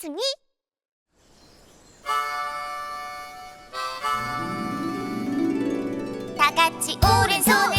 알겠으니? 다 같이 오른손